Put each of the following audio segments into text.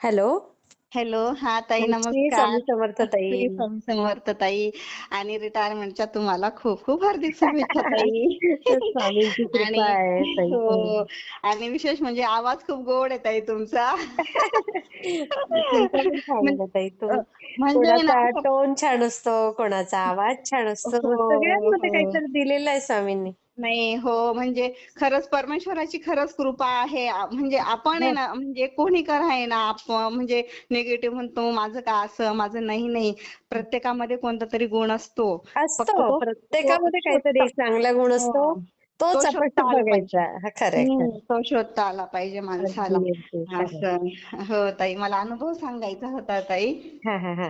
Hello. Hello हा ताई नमस्कार. समर्थ ताई समर्थ ताई आणि रिटायरमेंटच्या तुम्हाला खूप खूप हार्दिक शुभेच्छा ताई. आणि हो आणि विशेष म्हणजे आवाज खूप गोड आहे ताई तुमचा. म्हणजे टोन छान असतो कोणाचा आवाज छान असतो. हो सगळ्यांमध्ये हो काहीतरी दिलेलं आहे स्वामींनी. नाही हो. म्हणजे खरंच परमेश्वराची खरंच कृपा आहे. म्हणजे आपण आहे ना म्हणजे कोणी आहे ना म्हणजे निगेटिव्ह म्हणतो माझं का असं माझं नाही नाही. प्रत्येकामध्ये कोणता तरी गुण असतो. असतो. प्रत्येकामध्ये काहीतरी एक चांगला गुण असतो. हो. तो शोधता आला हा. तो शोधता आला पाहिजे माणसाला. असं. हो ताई. मला अनुभव सांगायचा होता ताई. हा हा हा.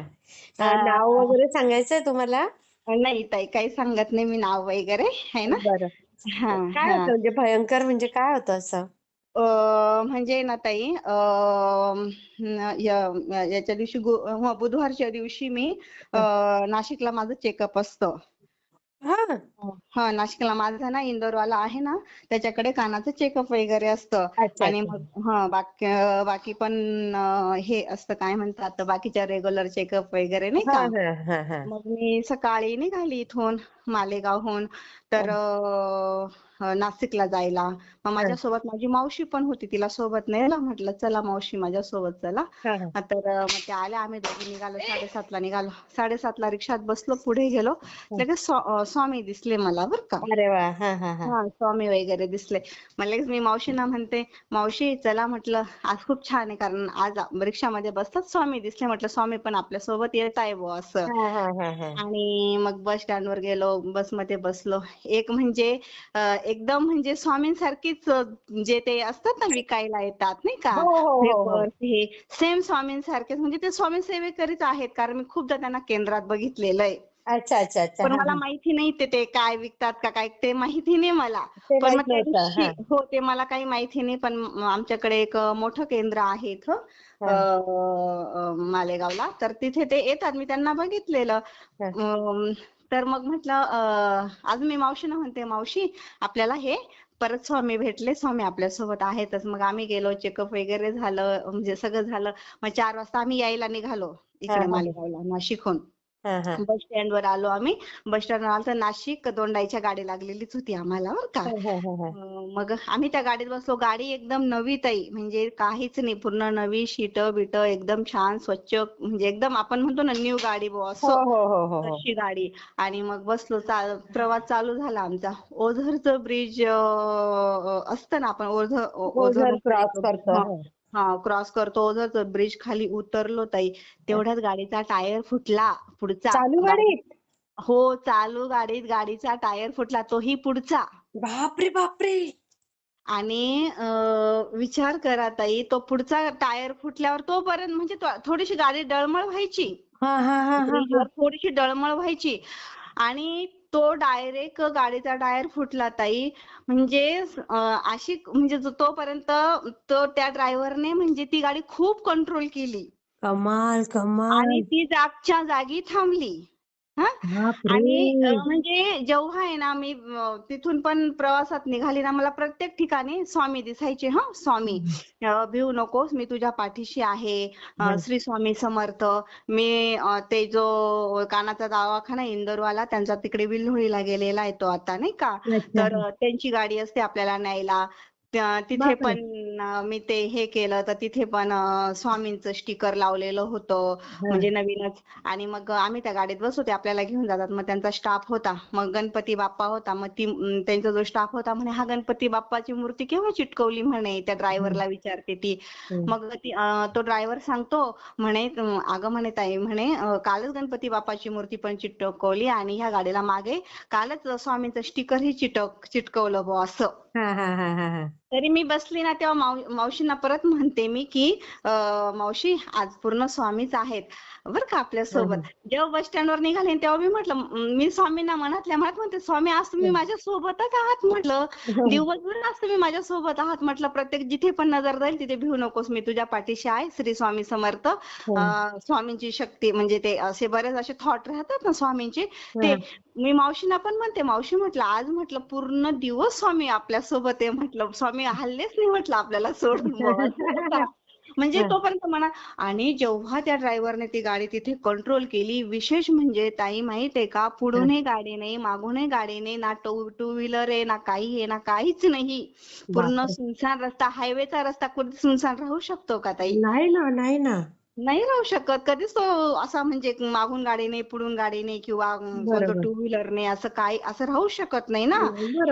नाव वगैरे सांगायचंय तुम्हाला? नाही ताई काही सांगत नाही मी नाव वगैरे आहे ना? बरं. हा काय हा. होतं म्हणजे भयंकर म्हणजे काय होतं असं? अ, म्हणजे ना ताई अ, न- या- याच्या दिवशी गु- ह, बुधवारच्या दिवशी मी अ, नाशिकला माझं चेकअप असतं. हा. हा नाशिकला माझा ना इंदोरवाला आहे ना त्याच्याकडे कानाचं चेकअप वगैरे असतं. अच्छा आणि अच्छा. मग हा बाकी बाकी पण अ, हे असतं काय म्हणतात बाकीच्या रेग्युलर चेकअप वगैरे नाही हा का? हा हा हा. मग मी सकाळी निघाली इथून. मालेगावहून तर अ, नाशिकला जायला. मग माझ्यासोबत माझी मावशी पण होती. तिला सोबत नेलं म्हटलं चला मावशी माझ्या सोबत चला. हा हा. तर मग त्या आल्या आम्ही दोघी निघालो. साडेसातला निघालो. साडेसातला रिक्षात बसलो. पुढे गेलो. लगेच स्वा- अ, स्वामी दिसले मला बर का. हा हा हा. हा स्वामी वगैरे दिसले. मग लगेच मी मावशींना म्हणते मावशी चला म्हटलं. आज खूप छान आहे कारण आज रिक्षामध्ये बसताच स्वामी दिसले. म्हटलं स्वामी पण आपल्यासोबत येत आहे बुवा असं. हा हा हा हा. आणि मग बस स्टँडवर गेलो. बसमध्ये बसलो. एक म्हणजे एकदम म्हणजे स्वामींसारखीच जे ते असतात ना विकायला येतात नाही का? हो हो हो पेपर्स हे. सेम स्वामींसारखेच म्हणजे ते स्वामी सेवेकरीच आहेत कारण मी खूपदा त्यांना केंद्रात बघितलेलं आहे. अच्छा अच्छा अच्छा. पण मला माहिती नाही ते ते काय विकतात का काय ते माहिती नाही मला. पण मग हा. ते मला काही माहिती नाही पण आमच्याकडे एक मोठं केंद्र आहे इथं. मालेगावला. तर तिथे ते येतात मी त्यांना बघितलेलं. तर मग म्हटलं अ, आज मी मावशीना म्हणते मावशी आपल्याला हे परत स्वामी भेटले स्वामी आपल्यासोबत आहेतच. मग आम्ही गेलो चेकअप वगैरे झालं म्हणजे सगळं झालं. मग चार वाजता आम्ही यायला निघालो इकडे मालेगावला नाशिकहून. हा बस स्टँड वर आलो आम्ही. बस स्टँड वर आलो तर नाशिक दोंडाईच्या गाडी लागलेलीच होती आम्हाला बरं का. मग आम्ही त्या गाडीत बसलो. गाडी एकदम नवी ताई. म्हणजे काहीच नाही. पूर्ण नवी शीट बिट एकदम छान स्वच्छ. म्हणजे एकदम आपण म्हणतो ना न्यू गाडी हो असं हो हो तशी गाडी. आणि मग बसलो. प्रवास चालू झाला आमचा. ओझरचं ब्रिज असतं ना आपण ओझर ओझर ओझर क्रॉस करतो. हा क्रॉस करतो. ओझरचं ब्रिज खाली उतरलो ताई तेवढ्यात गाडीचा टायर फुटला पुढचा. चालू गाडी गाडीत? हो चालू गाडीत गाडीचा टायर फुटला तोही पुढचा. बापरे बापरे! आणि अं, विचार करा ताई तो पुढचा टायर फुटल्यावर तोपर्यंत म्हणजे तो- थोडीशी गाडी डळमळ व्हायची. हा हा हा हा हा. ब्रिजवर थोडीशी डळमळ व्हायची. आणि तो डायरेक्ट गाडीचा टायर फुटला ताई. म्हणजे अशी म्हणजे तोपर्यंत तो त्या ड्रायव्हरने म्हणजे ती गाडी खूप कंट्रोल केली. कमाल कमाल. आणि ती जागच्या जागी थांबली. हा? बापरे आणि अ, म्हणजे जेव्हा आहे ना मी अ, तिथून पण प्रवासात निघाली ना मला प्रत्येक ठिकाणी स्वामी दिसायचे हा स्वामी. अ, भिवू नकोस मी तुझ्या पाठीशी आहे. अ. श्री स्वामी समर्थ. मी अ, ते जो कानाचा दवाखाना इंदोरवाला त्यांचा तिकडे विल्होळीला गेलेला आहे तो आता नाही का? अच्छा. तर अ, त्यांची गाडी असते आपल्याला न्यायला. तिथे पण मी ते हे केलं तर तिथे पण स्वामींचं स्टिकर लावलेलं होतं. हा. म्हणजे नवीनच. आणि मग आम्ही त्या गाडीत बसलो ते आपल्याला घेऊन जातात. मग त्यांचा स्टाफ होता. मग गणपती बाप्पा होता. मग ती त्यांचा जो स्टाफ होता म्हणे हा गणपती बाप्पाची मूर्ती केव्हा चिटकवली म्हणे? त्या ड्रायव्हरला विचारते ती. मग ती तो ड्रायव्हर सांगतो म्हणे अगं म्हणे ताई म्हणे कालच गणपती बाप्पाची मूर्ती पण चिटकवली आणि ह्या गाडीला मागे कालच स्वामींचं स्टिकरही चिटक चिटकवलं बुवा असं. हा हा हा हा हा. तरी मी बसली ना तेव्हा माव मावशींना परत म्हणते मी की मावशी आज पूर्ण स्वामीच आहेत. बरं का आपल्या हा, सोबत? जेव्हा बस स्टँडवर निघाले तेव्हा मी म्हटलं म, स्वामींना मनातल्या मनात म्हणते स्वामी आज तुम्ही माझ्या सोबतच आहात म्हटलं. दिवसभर आज तुम्ही माझ्या सोबत आहात म्हटलं. प्रत्येक जिथे पण नजर जाईल तिथे भिवू नकोस. मी तुझ्या पाठीशी आहे. श्री स्वामी समर्थ. अं, स्वामींची शक्ती म्हणजे ते असे बरेच असे थॉट राहतात ना स्वामींचे. ते मी मावशींना पण म्हणते मावशी म्हटलं आज म्हटलं पूर्ण दिवस स्वामी आपल्यासोबत आहे म्हटलं. स्वामी हल्लेच नाही म्हटलं आपल्याला सोडून का? म्हणजे. तोपर्यंत म्हणा आणि जेव्हा त्या ड्रायव्हरने ती गाडी तिथे कंट्रोल केली विशेष म्हणजे ताई माहीत आहे का पुढूनही गाडी नाही मागूनही गाडी नाही ना टू टू व्हीलर आहे ना काही आहे ना काहीच नाही पूर्ण. सुनसान रस्ता हायवेचा रस्ता कुठे सुनसान राहू शकतो का ताई नाही ना नाही ना नाही राहू शकत कधीच तो असा म्हणजे मागून गाडी नाही पुढून गाडी नाही किंवा कोणतं. टू व्हीलर नाही असं काय असं राहू शकत नाही ना.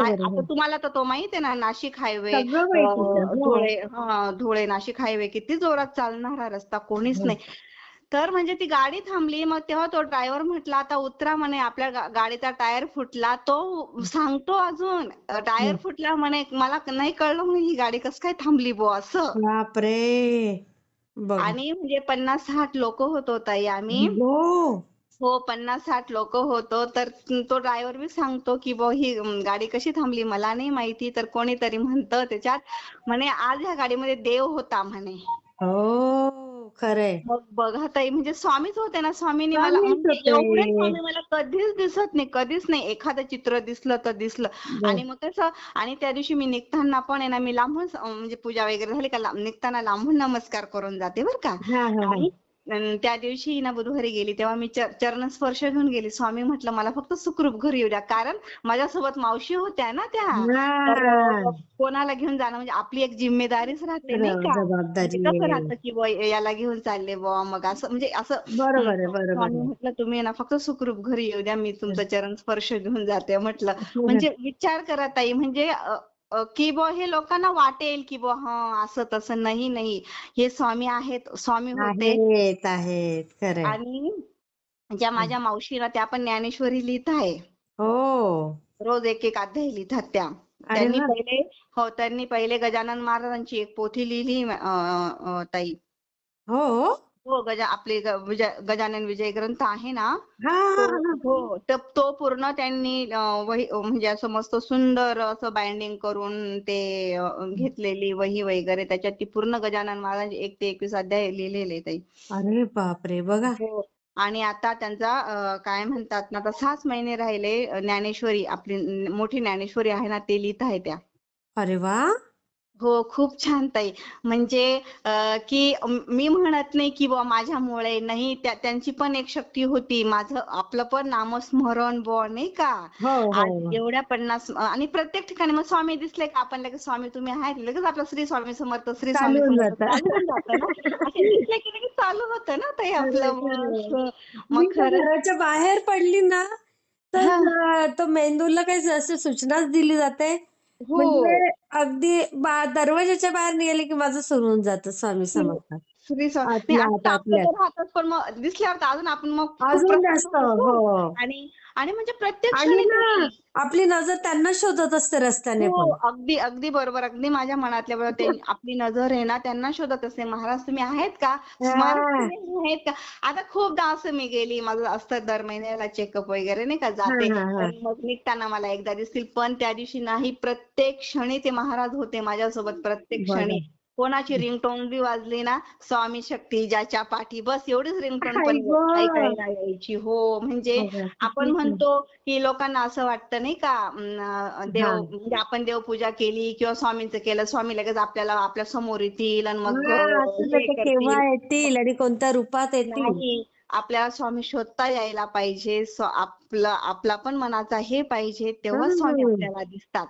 आता तुम्हाला तर तो माहीत आहे ना नाशिक हायवे. हो. धुळे हा धुळे नाशिक हायवे किती जोरात चालणारा रस्ता कोणीच. नाही तर म्हणजे ती गाडी थांबली मग तेव्हा तो ड्रायव्हर म्हटला आता उतरा म्हणे आपल्या गाडीचा टायर फुटला तो सांगतो अजून टायर फुटला म्हणे मला नाही कळलं म्हणे ही गाडी कसं काय थांबली बुवा असं बापरे बघ. आणि म्हणजे पन्नास साठ लोक होतो ताई आम्ही. हो. हो पन्नास साठ लोक होतो. तर तो ड्रायव्हर बी सांगतो की बुवा ही गाडी कशी थांबली? मला नाही माहिती. तर कोणीतरी म्हणतं त्याच्यात म्हणे आज ह्या गाडीमध्ये देव होता म्हणे. हो. खरंय. मग बघा ताई म्हणजे स्वामीच होते ना स्वामींनी मला स्वामीच म्हणजे होते. एवढे स्वामी मला कधीच दिसत नाही कधीच नाही. एखादं चित्र दिसलं तर दिसलं. आणि मग कसं आणि त्या दिवशी मी निघताना पण आहे ना मी लांबून म्हणजे पूजा वगैरे झाली का लांब- निघताना लांबून नमस्कार करून जाते बरं का. हा हा हा. आणि त्या दिवशी ना बुधवारी गेली तेव्हा मी चर- चरण स्पर्श घेऊन गेली. स्वामी म्हटलं मला फक्त सुखरूप घरी येऊ द्या. कारण माझ्यासोबत मावशी होत्या ना त्या. हा. कोणाला घेऊन जाणं म्हणजे आपली एक जिम्मेदारीच राहते नाही का? म्हणजे कसं. राहतं की याला घेऊन चालले बुवा मग असं म्हणजे असं बरोबर स्वामी. म्हटलं तुम्ही ना फक्त सुखरूप घरी येऊ द्या. मी तुमचा चरण स्पर्श घेऊन जाते. म्हटलं. म्हणजे विचार करा ताई. म्हणजे की बुवा हे लोकांना वाटेल की बुवा हा असं तसं नाही नाही. हे स्वामी आहेत स्वामी होते. आहेत आहेत. आणि ज्या माझ्या मावशी ना त्या पण ज्ञानेश्वरी लिहित आहे. हो. रोज एक एक अध्याय लिहितात त्या. अरे त्यांनी वा. पहिले हो त्यांनी पहिले गजानन महाराजांची एक पोथी लिहिली अ, अ, ताई. हो. हो गजा आपले गजानन विजय ग्रंथ आहे ना हा तो- तो पूर्ण त्यांनी म्हणजे असं मस्त सुंदर असं बाइंडिंग करून ते घेतलेली वही वगैरे त्याच्यात ती पूर्ण गजानन महाराज एक ते एकवीस अध्याय लिहिलेले ताई. अरे बापरे बघा. हो आणि आता त्यांचा काय म्हणतात ना आता सहाच महिने राहिले ज्ञानेश्वरी आपली मोठी ज्ञानेश्वरी आहे ना ते लिहित आहे त्या. अरे वा. हो खूप छान ताई. म्हणजे की मी म्हणत नाही की बुवा माझ्यामुळे नाही त्या त्यांची पण एक शक्ती होती. माझं आपलं पण नामस्मरण बुवा नाही का? हो आज हो. एवढ्या पन्नास आणि प्रत्येक ठिकाणी मग स्वामी दिसले का? आपण लगेच स्वामी तुम्ही आहेत. लगेच आपलं श्री स्वामी समर्थ श्री स्वामी समर्थ दिसले की लगेच चालू होतं ना ताई आपलं मग? घराच्या बाहेर पडली ना तर तो मेंदूला काही अशी सूचनाच दिली जाते. हो. म्हणजे अगदी बा- दरवाजाच्या बाहेर निघाले की माझं सुरू होऊन जातं स्वामी समर्थ. राहतच पण मग दिसल्यावर अजून आपण मग अजून जास्त. हो. आणि आणि म्हणजे प्रत्येक आणि क्षणी ना आपली नजर त्यांना शोधत असते रस्त्याने हो पण. अगदी अगदी बरोबर. अगदी माझ्या मनातल्या बरोबर. ते आपली नजर आहे ना त्यांना शोधत असते. महाराज तुम्ही आहेत का? महाराज तुम्ही आहेत का? आता खूपदा असं मी गेली माझं असतं दर महिन्याला चेकअप वगैरे नाही का जाते. हा, हा, हा. पण मग निघताना मला एकदा दिसतील. पण त्या दिवशी नाही प्रत्येक क्षणी ते महाराज होते माझ्यासोबत प्रत्येक. क्षणी. कोणाची रिंगटोन बी वाजली ना स्वामी शक्ती ज्याच्या पाठी बस एवढीच रिंगटोन पण. ऐकायला यायची हो म्हणजे किती आपण. म्हणतो की लोकांना असं वाटतं नाही का देव हा. म्हणजे आपण देवपूजा केली किंवा स्वामींचं केलं स्वामी लगेच आपल्याला आपल्यासमोर येतील आणि मग हा, हे. केव्हा येतील आणि कोणत्या रूपात येतील आपल्याला स्वामी शोधता यायला पाहिजे आपलं आपला पण मनाचा हे पाहिजे तेव्हा स्वामी. आपल्याला दिसतात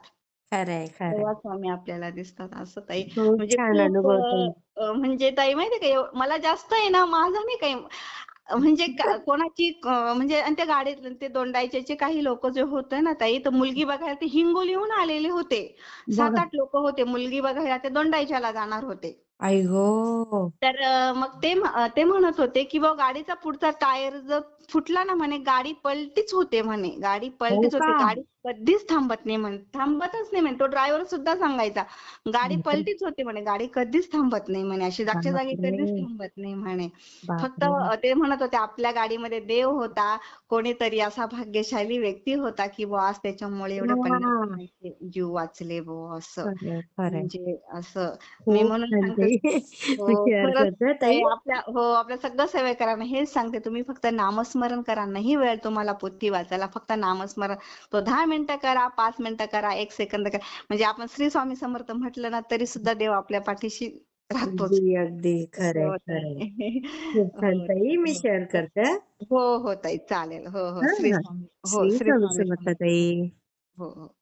खरंय खरंय. तेव्हा स्वामी आपल्याला दिसतात असं ताई. खूप म्हणजे छान खूप अनुभव. अं, म्हणजे ताई माहितीये का एव- मला जास्त आहे ना माझं नाही काही. म्हणजे का- कोणाची म्हणजे आणि त्या गाडीत ते दोंडायचे काही लोक जे होते ना ताई तर मुलगी बघायला ते हिंगोलीहून आलेले होते. सात बघा. आठ लोक होते मुलगी बघायला ते दोंडाईच्याला जाणार होते. आई गो! तर अं, मग ते ते म्हणत होते की बा गाडीचा पुढचा टायर जर फुटला ना म्हणे गाडी पलटीच होते म्हणे गाडी पलटीच हो होते का? गाडी कधीच थांबत नाही म्हणे थांबतच नाही म्हणे. तो ड्रायव्हर सुद्धा सांगायचा गाडी. पलटीच होते म्हणे गाडी कधीच थांबत नाही म्हणे अशी जागच्या जागी. कधीच थांबत नाही म्हणे. फक्त ते म्हणत होते आपल्या गाडीमध्ये देव होता कोणीतरी असा भाग्यशाली व्यक्ती होता की आज त्याच्यामुळे एवढे जणांचे जीव वाचले बुवा असं. म्हणजे असं. मी म्हणून आपल्या हो आपल्या सगळं सेवेकरांना हेच सांगते तुम्ही फक्त नामस्मरण करा नाही वेळ तुम्हाला पोथी वाचायला फक्त नामस्मरण तो दहा मिनिटं करा पाच मिनिटं करा एक सेकंद करा. म्हणजे आपण श्री स्वामी समर्थ म्हटलं ना तरी सुद्धा देव आपल्या पाठीशी राहतोच. अगदी अगदी. खरंय हो खरंय. ताई हो ताई. मी शेअर करते. हा. हो ताई. चालेल. हो हो. श्री. स्वामी. हो श्री स्वामी समर्थ. ताई. हो हो.